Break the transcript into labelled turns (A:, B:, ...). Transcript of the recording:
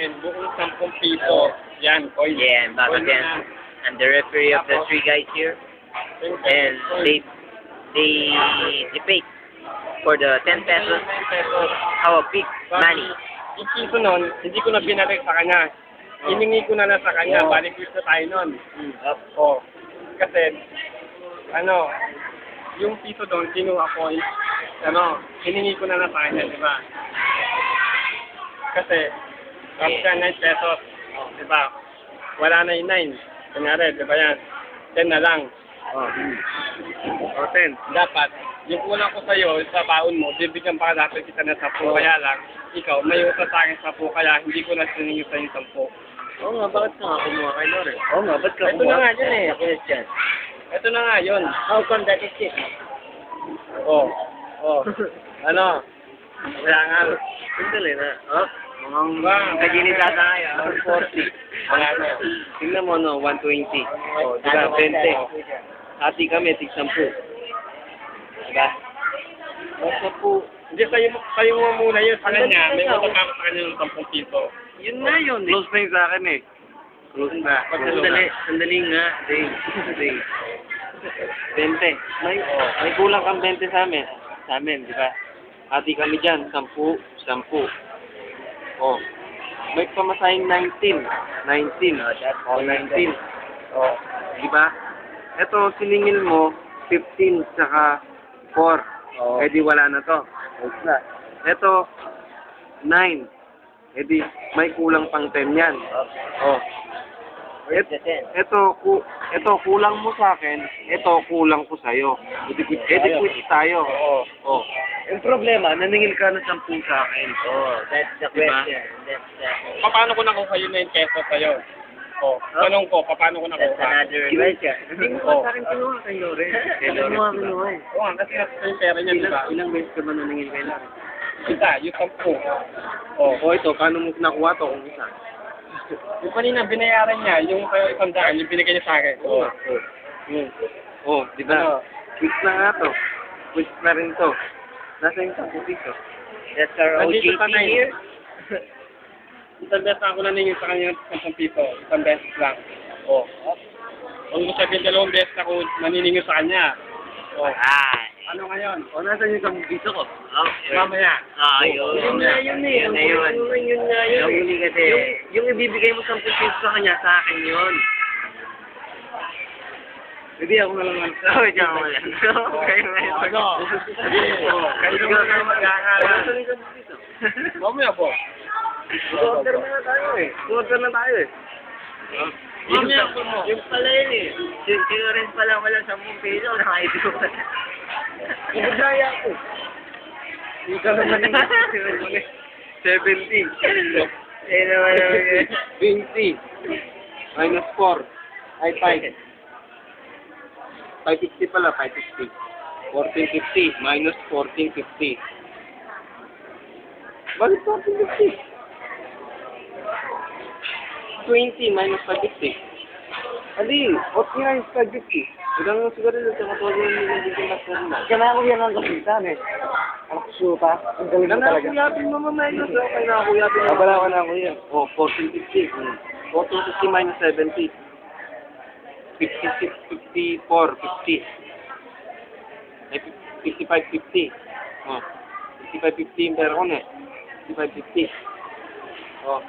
A: akin, buong 10 piso. Yan, coin.
B: Yeah, I'm back
A: Coin
B: again.
A: na.
B: I'm the referee of the three guys here. And they they debate for the 10 pesos
A: 10 pesos.
B: how a big money.
A: Yung piso nun, hindi ko na binalik sa kanya. Hiningi ko na lang sa kanya,
B: Oh.
A: balik ko tayo nun.
B: Mm.
A: Oh. Kasi, ano, yung piso doon, kinuha ko, ano, hiningi ko na lang sa kanya, di ba? Kasi, after 9 pesos, oh, di ba? Wala na yung 9. Kunyari, di ba yan? 10 na lang.
B: Oh.
A: O 10. Dapat, yung kulang ko sa'yo, sa baon mo, bibigyan pa dapat kita ng 10. Kaya lang, ikaw, may utang sa akin 10, kaya hindi ko na siningin sa'yo yung 10.
B: Oo nga, bakit ka nga kumuha kay Lore? Oo nga, ba't ka
A: Ito na nga dyan eh.
B: Question.
A: Ito na nga yun.
B: How come that is it?
A: Oh. Oh. ano? Kailangan.
B: Sandali na. Oh, kaginita tayo. ah.
A: 140. Wala na.
B: Tingnan mo, no, 120. Oh, di ba, 20. Hati kami, tig 10. Diba? Basta po,
A: Hindi, kayo, kayo mo muna yun sa
B: Ang
A: kanya. May utang ako sa kanya ng 10 piso.
B: yun na yun. eh.
A: Close na yun sa akin eh.
B: Close na. Sandali, sandali nga. Day, day. 20. May, may kulang kang 20 sa amin. Sa amin, di ba? Hati kami dyan, 10, 10. Oh. May pamasahing 19. 19. Oh, 19.
A: Oh.
B: Di ba? Ito, siningil mo, 15 saka 4.
A: Oh.
B: Eh di wala na to.
A: na.
B: Ito, 9. Eh di, may kulang pang 10 yan. Oh. Et, ito, ku, ito, kulang mo sa akin, ito, kulang ko sa'yo. Edi, edi quit tayo.
A: Oo.
B: Oh. Yung problema, naningil ka ng 10 sa akin.
C: Oh, that's the
B: Diba?
C: question. That's the,
A: Paano ko nakuha yun na yung peso sa'yo? Oh. Tanong ko, paano ko
C: that's
A: nakuha?
C: another question.
B: Hindi mo
A: Oh.
B: sa akin kinuha kay Lore. Kay
C: Ano
B: Lore.
C: mo kinuha eh?
A: Oo, nga, kasi nasa yung pera niya, di
B: Ilang,
A: ba?
B: ilang beses ka ba naningil kay Lore?
A: Isa, yung 10. Oh.
B: Oh, ito, paano mo nakuha to kung isa?
A: Yung kanina, binayaran niya, yung kayo isang daan, yung binigay niya sa akin.
B: Oo.
A: Oh.
B: Hmm. Oh, di ba?
A: Ano?
B: Na nga to. Quick na rin to. Nasa yung 10 piso.
C: That's our
A: Nandito
C: OJT
A: na
C: here.
A: Isang beses ako naningin sa kanya ng 10 piso. Isang beses lang. Oh. Huwag mo sabihin dalawang beses ako naniningin sa kanya. Oh.
C: Ah,
A: Ano ngayon?
B: O, nasa yung 10 piso ko?
C: oh,
A: Mamaya.
C: Ah, yun.
B: Yun na yun eh.
C: Yun na yun.
B: Yun, yun na yun.
C: Yung huli kasi,
B: Yung, yung ibibigay mo 10 piso sa kanya, sa akin yun. Hindi ako na lang.
C: Oh, diyan mo lang. Okay, man.
A: Ano? Oh, kayo
B: yung 10 piso.
A: Mamaya po.
B: Order na tayo eh. Order na tayo eh.
A: Mamaya po mo.
C: Yung pala yun eh. Si Lorenz pala wala 10 piso. Nakaido ka.
B: Ako. Hindi ka naman yung 70.
C: Eh naman naman.
B: 20. Minus 4. Ay, 5. 550 pala, 550. 1450 minus 1450. Bakit 1450? 20 minus 550. Ali, okay nga yung 550. Siguro na sa katulad ng bigyan na sa mo.
C: Kaya ko yan ang kapitan eh. Ang suta. Ang galing mo talaga.
B: Nakakuyapin mo mamaya yun. Okay, nakakuyapin mo.
C: Wala ka na ako yan.
B: Oh, 1450. Hmm. 1450 minus 70. 56, 54, 50. Ay, 55, 50. Oh. 55, 50 yung pera ko na eh. 55, 50. Oh.